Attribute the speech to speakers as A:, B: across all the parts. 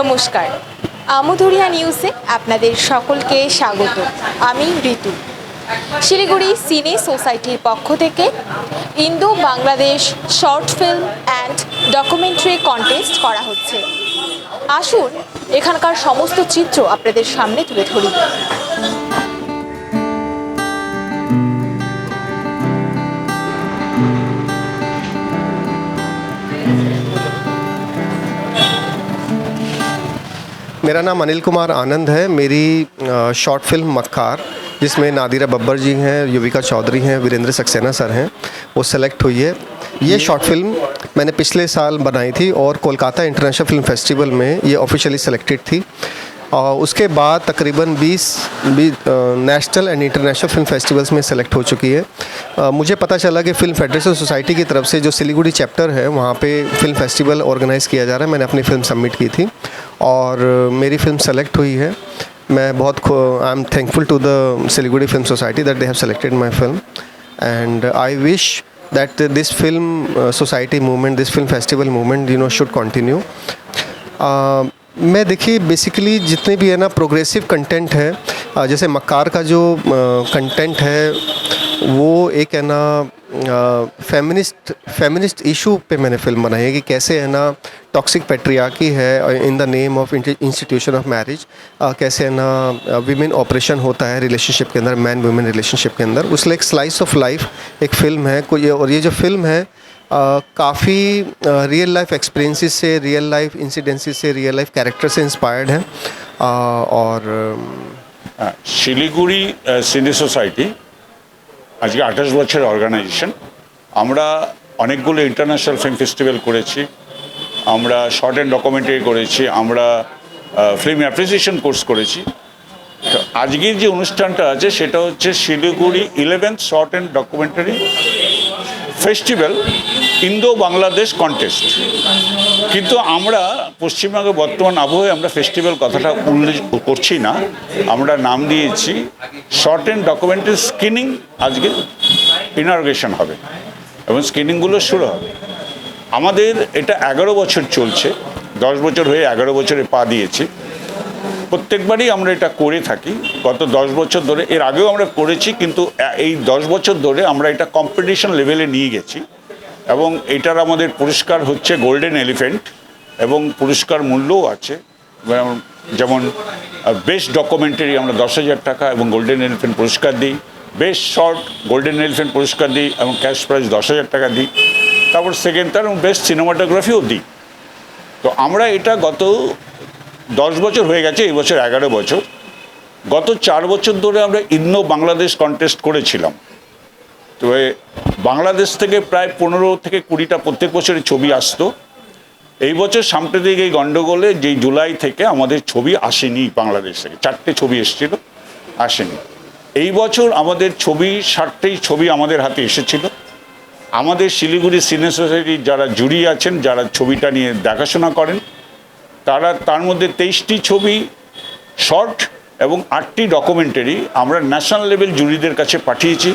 A: নমস্কার। আমুধুরিয়া নিউজে আপনাদের সকলকে স্বাগত। আমি ঋতু। শিলিগুড়ি সিনে সোসাইটির পক্ষ থেকে Indo Bangladesh short film and documentary contest করা হচ্ছে। আসুন, এখানকার সমস্ত চিত্র আপনাদের সামনে তুলে ধরি।
B: मेरा नाम अनिल कुमार आनंद है। मेरी शॉर्ट फ़िल्म मक्कार जिसमें नादिरा बब्बर जी हैं युविका चौधरी हैं वीरेंद्र सक्सेना सर हैं वो सेलेक्ट हुई है। ये शॉर्ट फ़िल्म मैंने पिछले साल बनाई थी और कोलकाता इंटरनेशनल फ़िल्म फेस्टिवल में ये ऑफिशियली सेलेक्टेड थी। और उसके बाद तकरीबन 20 national and international film festivals में सेलेक्ट हो चुकी है। अ, मुझे पता चला कि फ़िल्म फेडरेशन सोसाइटी की तरफ़ से जो सिलीगुड़ी चैप्टर है वहाँ पे फ़िल्म फेस्टिवल ऑर्गेनाइज़ किया जा रहा है। मैंने अपनी फ़िल्म सबमिट की थी। और मेरी फ़िल्म सेलेक्ट हुई है। मैं बहुत I am thankful to the Siliguri film society that they have selected my film and I wish film uh, society movement this film festival movement you know should continue. Uh, मैं देखिए basically जितने भी है ना progressive content है। Uh, जैसे मकार का जो कंटेंट है वो एक है ना फेमिनिस्ट फेमिनिस्ट इशू पे मैंने फ़िल्म बनाई है कि कैसे है ना टॉक्सिक पेट्रियाकी है in the name of institution of marriage कैसे है ना विमेन ऑपरेशन होता है रिलेशनशिप के अंदर मैन वुमेन रिलेशनशिप के अंदर उसमें एक स्लाइस ऑफ लाइफ एक फ़िल्म है कोई और ये जो फिल्म है काफ़ी रियल लाइफ एक्सपीरियंसेस से रियल लाइफ इंसिडेंसेस से रियल लाइफ कैरेक्टर से इंस्पायर्ड है अ, और
C: হ্যাঁ, শিলিগুড়ি আহ, সিনে সোসাইটি আজকে আঠাশ বছরের অর্গানাইজেশন আমরা অনেকগুলো ইন্টারন্যাশনাল ফিল্ম ফেস্টিভ্যাল করেছি আমরা শর্ট অ্যান্ড ডকুমেন্টারি করেছি, আমরা ফিল্ম অ্যাপ্রিসিয়েশন কোর্স করেছি। তো আজকের যে অনুষ্ঠানটা আছে, সেটা হচ্ছে Siliguri eleventh short and documentary festival Indo Bangladesh contest কিন্তু আমরা পশ্চিমবঙ্গে বর্তমান আবহাওয়ায় আমরা ফেস্টিভ্যাল কথাটা উল্লেখ করছি না। আমরা নাম দিয়েছি শর্ট অ্যান্ড ডকুমেন্টারি স্ক্রিনিং আজকে ইনারগেশন হবে। এবং স্ক্রিনিংগুলো শুরু হবে। আমাদের এটা এগারো বছর চলছে, দশ বছর হয়ে এগারো বছরে পা দিয়েছি। প্রত্যেকবারই আমরা এটা করে থাকি, গত দশ বছর ধরে, এর আগেও আমরা করেছি, কিন্তু এই দশ বছর ধরে আমরা এটা কম্পিটিশন লেভেলে নিয়ে গেছি এবং এটার আমাদের পুরস্কার হচ্ছে গোল্ডেন এলিফেন্ট এবং পুরস্কার মূল্যও আছে। যেমন- বেস্ট ডকুমেন্টারি আমরা দশ হাজার টাকা এবং গোল্ডেন এলিফেন্ট পুরস্কার দিই বেস্ট শর্ট গোল্ডেন এলিফেন্ট পুরস্কার দিই এবং ক্যাশ প্রাইজ দশ হাজার টাকা দিই। তারপর সেকেন্ড তার বেস্ট সিনেমাটোগ্রাফিও দিই তো আমরা এটা গত দশ বছর হয়ে গেছে, এই বছর এগারো বছর। গত চার বছর ধরে আমরা ইন্দো বাংলাদেশ কন্টেস্ট করেছিলাম। তো বাংলাদেশ থেকে প্রায় পনেরো থেকে কুড়িটা প্রত্যেক বছরের ছবি আসতো। এই বছর সাম্প্রতিক এই গণ্ডগোলে যেই জুলাই থেকে আমাদের ছবি আসেনি বাংলাদেশ থেকে, চারটে ছবি এসেছিল, আসেনি। এই বছর আমাদের ছবি, ষাটটি ছবি আমাদের হাতে এসেছিল। আমাদের শিলিগুড়ি সিনে সোসাইটির যারা জুরি আছেন, যারা ছবিটা নিয়ে দেখাশোনা করেন, তারা তার মধ্যে তেইশটি ছবি শর্ট এবং আটটি ডকুমেন্টারি আমরা ন্যাশনাল লেভেল জুরিদের কাছে পাঠিয়েছি।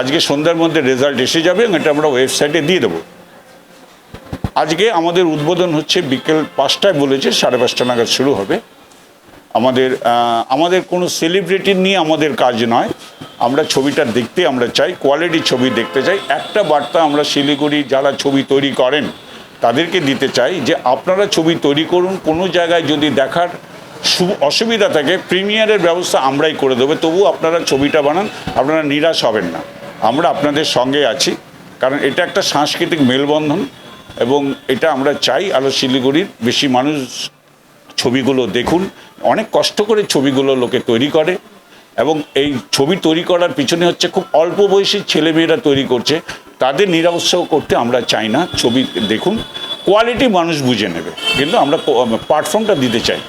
C: আজকে সন্ধ্যার মধ্যে রেজাল্ট এসে যাবে এবং এটা আমরা ওয়েবসাইটে দিয়ে দেবো। আজকে আমাদের উদ্বোধন হচ্ছে বিকেল পাঁচটায় বলেছে, সাড়ে পাঁচটা নাগাদ শুরু হবে। আমাদের আমাদের কোনো সেলিব্রিটি নিয়ে আমাদের কাজ নয়। আমরা ছবিটা দেখতে আমরা চাই কোয়ালিটি ছবি দেখতে চাই। একটা বার্তা আমরা শিলিগুড়ি যারা ছবি তৈরি করেন, তাদেরকে দিতে চাই যে আপনারা ছবি তৈরি করুন, কোনো জায়গায় যদি দেখার অসুবিধা থাকে, প্রিমিয়ারের ব্যবস্থা আমরাই করে দেবো। তবু আপনারা ছবিটা বানান, আপনারা নিরাশ হবেন না। আমরা আপনাদের সঙ্গে আছি, কারণ এটা একটা সাংস্কৃতিক মেলবন্ধন এবং এটা আমরা চাই আরও শিলিগুড়ির বেশি মানুষ ছবিগুলো দেখুন। অনেক কষ্ট করে ছবিগুলো লোকে তৈরি করে। এবং এই ছবি তৈরি করার পিছনে হচ্ছে খুব অল্প বয়সী ছেলেমেয়েরা তৈরি করছে। তাদের নিরাউৎসাহ করতে আমরা চাই না। ছবি দেখুন কোয়ালিটি মানুষ বুঝে নেবে। কিন্তু আমরা প্ল্যাটফর্মটা দিতে চাই।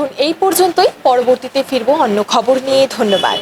A: এখন এই পর্যন্তই পরবর্তীতে ফিরবো অন্য খবর নিয়ে। ধন্যবাদ।